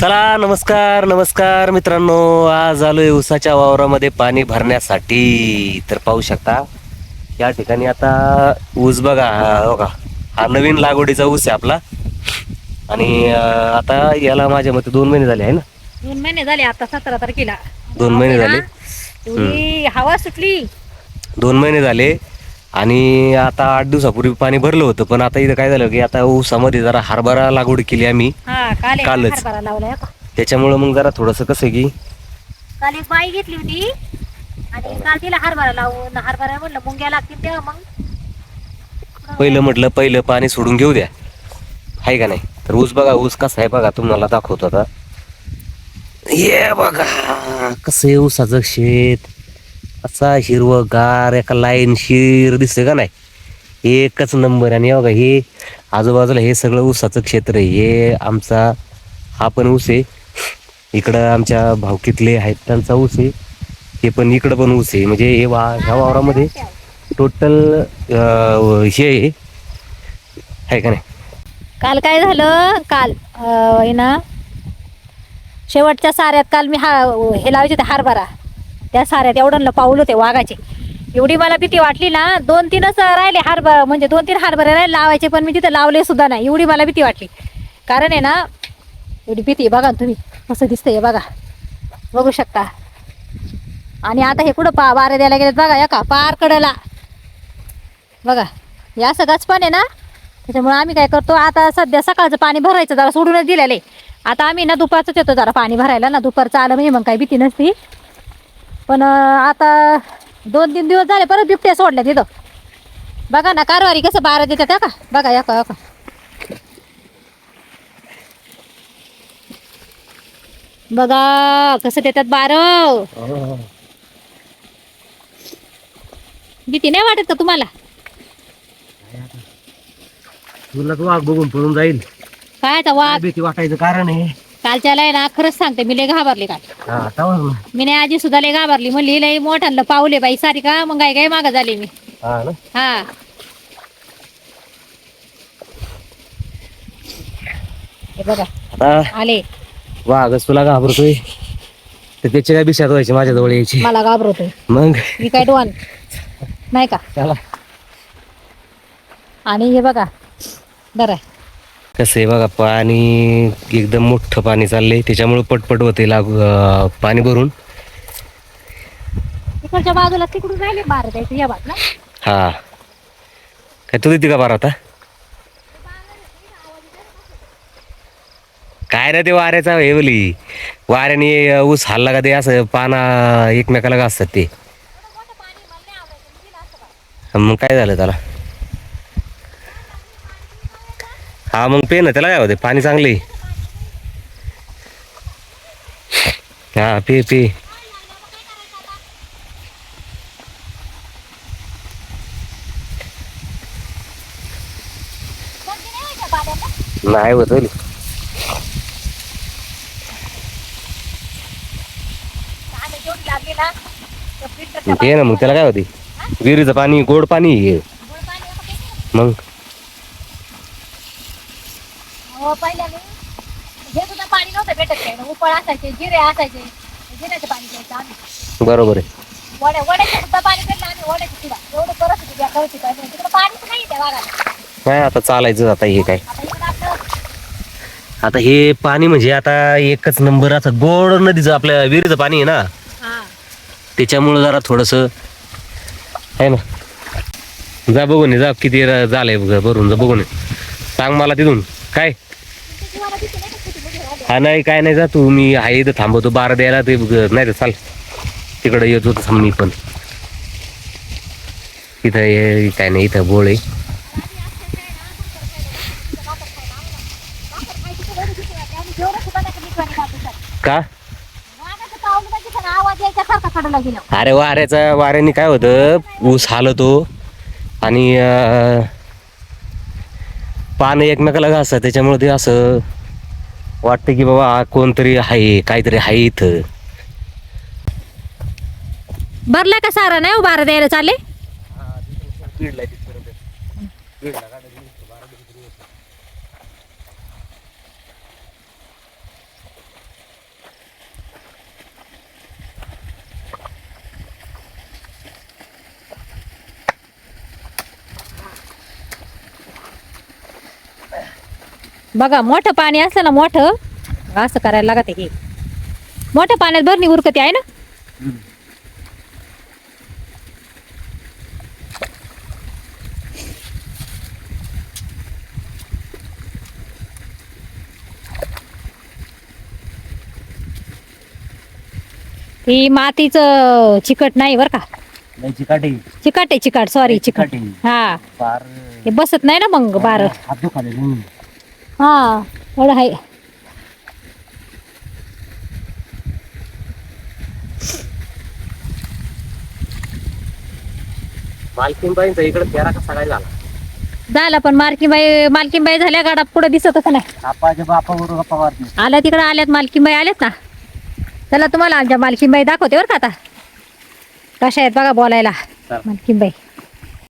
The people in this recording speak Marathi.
चला नमस्कार नमस्कार मित्रांनो. आज आलोय उसाच्या वावरामध्ये पाणी भरण्यासाठी. तर पाहू शकता या ठिकाणी आता ऊस बघा हा बघा हा नवीन लागवडीचा ऊस आहे आपला. आणि आता याला माझ्या मते दोन महिने झाले आहे ना? दोन महिने झाले आता सतरा तारखेला. दोन महिने झाले? हवा सुटली. दोन महिने झाले. आणि आता आठ दिवसापूर्वी पाणी भरलं होतं. पण आता इथं काय झालं की आता ऊसामध्ये जरा हरभरा लागवड केली आम्ही. काल कालच. हरभरा लावलाय का त्याच्यामुळं मग जरा थोडंसं कसं की? काल एक बाई घेतली होती. आणि काल तिला हरभरा लावून हरभरा म्हणलं मुंग्या लागतील तेव्हा मग. पहिलं म्हटलं पहिलं पाणी सोडून घेऊ द्या. आहे का नाही? तर ऊस बघा ऊस कसा आहे बघा तुम्हाला दाखवतो आता. ये बघा कसं आहे ऊसाचं शेत. असा हिरवगार एका लाईन शिर दिसतंय का नाही? एकच नंबर आणि हे बघा हे आजूबाजूला हे सगळं ऊसाचं क्षेत्र आहे. हे आमचा हा पण ऊस आहे. इकडं आमच्या भावकीतले आहेत त्यांचा ऊस आहे. हे पण इकडं पण ऊस आहे. म्हणजे हे वा ह्या वावरामध्ये टोटल हे आहे. का नाही? काल काय झालं? काल आहे ना शेवटच्या साऱ्यात काल मी हा हे लावायचे ते हारभरा. त्या साऱ्यात एवढं पाऊल होते वाघाचे. एवढी मला भीती वाटली ना दोन तीनच राहिले हरभरा म्हणजे दोन तीन हरभरे राहिले लावायचे पण मी तिथे लावले सुद्धा नाही. एवढी मला भीती वाटली. कारण आहे ना एवढी भीती आहे बघा ना तुम्ही. कसं दिसतंय बघा. बघू शकता. आणि आता हे कुठं पा वारे द्यायला गेलेत बघा या का पार कडला बघा. या सगळंच पण आहे ना त्याच्यामुळे आम्ही काय करतो आता सध्या सकाळचं पाणी भरायचं जरा सोडूनच दिलेलं आहे. आता आम्ही ना दुपारचंच येतो जरा पाणी भरायला. ना दुपारचं आलं म्हणजे मग काही भीती नसती. पण आता दोन तीन दिवस झाले परत बिबट्या सोडल्या तिथं. बघा ना कारवारी कसं बारा देतात का? बघा या का बघा कसं देतात बारं. भीती नाही वाटत का तुम्हाला? तुला तू वाघ बघून पळून जाईल. काय आता वाघ? भीती वाटायचं कारण आहे? कालच्याला आहे ना खरंच सांगते मी लय घाबरले हा ना. मी नाही आजी सुद्धा लय घाबरली. म्हणली लय मोठ्यांना पावले बाई सारी का? मग काय काय मागं झाले मी. हा ना? हा. हे बघा आता आले. वाघच तुला घाबरतोय? तर त्याची काय बिशात व्हायची माझ्या जवळ यायची. मला घाबरतोय. मग? मी काय डोन नाही का? चला. आणि हे बघा बरं. आहे. कसं आहे बघा पाणी एकदम मोठं पाणी चाललंय. त्याच्यामुळे पटपट होते लागू पाणी भरून. तिकडच्या बाजूला तिकडून राहिले बारा द्यायचं या बाजूला. हा. काय तू देते का बारा आता? काय रे ते वाऱ्याचा हे बोली वाऱ्याने ऊस हल्ला का ते असं पाना एकमेकाला असतात ते? मग काय झालं त्याला? हा मग पेन ना त्याला काय होते पाणी चांगले हा पे पे. नाही होत ते ना मग त्याला काय होते विहिरीचं पाणी गोड पाणी मग? हो पहिल्याने हे सुद्धा पाणी नव्हतं भेटत काय उपळ असायचे जिरे असायचे. जिऱ्याचं पाणी प्यायचं आम्ही. बरोबर आहे. वड्या वड्याचं सुद्धा पाणी प्यायलं आम्ही वड्याची सुद्धा. एवढं करत होती त्या करत होती तिकडे पाणीच नाही त्या काय आता चालायचं आता हे काय? आता इकडं आपलं आता हे पाणी म्हणजे आता एकच नंबर आता गोड नदीचं आपल्या विहिरीचं पाणी आहे ना? हा. त्याच्यामुळं जरा थोडंसं आहे ना? जा बघून ये, जा किती र- झालंय बघ, भरून जा बघून ये. सांग मला तिथून. काय? हा नाही काय नाही जा तू मी आहे इथं थांबवतो. बारा द्यायला ते नाही तर चाल. तिकडे येतो थांब मी पण. इथं ये काय नाही इथं बोळ. आहे का? अरे वाऱ्याचा वाऱ्याने काय होतं? ऊस हालतो आणि पान पानं एकमेकाला घासतात त्याच्यामुळे ते असं वाटतं की बाबा हा कोणतरी आहे काहीतरी आहे इथं. भरला का सारा? नाही बारा द्यायला चालले? बघा मोठं पाणी असलं ना मोठं असं करायला लागत हे मोठ्या पाण्यात भरणी उरकती आहे ना? ती मातीचं चिकट नाही बर का? चिकाटी चिकट आहे चिकट. सॉरी चिकट चिकाटी. हा. फार ते बसत नाही ना मग बार. हात दुखाले म्हणून हा एवढं आहे मालकीनबाईंचा इकडे फेरा कसा काय झाला? झालं पण मालकीबाई मालकीबाई झाल्या गाडा पुढे नाही. बापाबरोबर गप्पा मारते आल्या तिकडे आल्यात मालकीबाई आल्यात ना. चला तुम्हाला आमच्या मालकीबाई दाखवते बरं का आता. कशा आहेत बघा बोलायला. मालकीबाई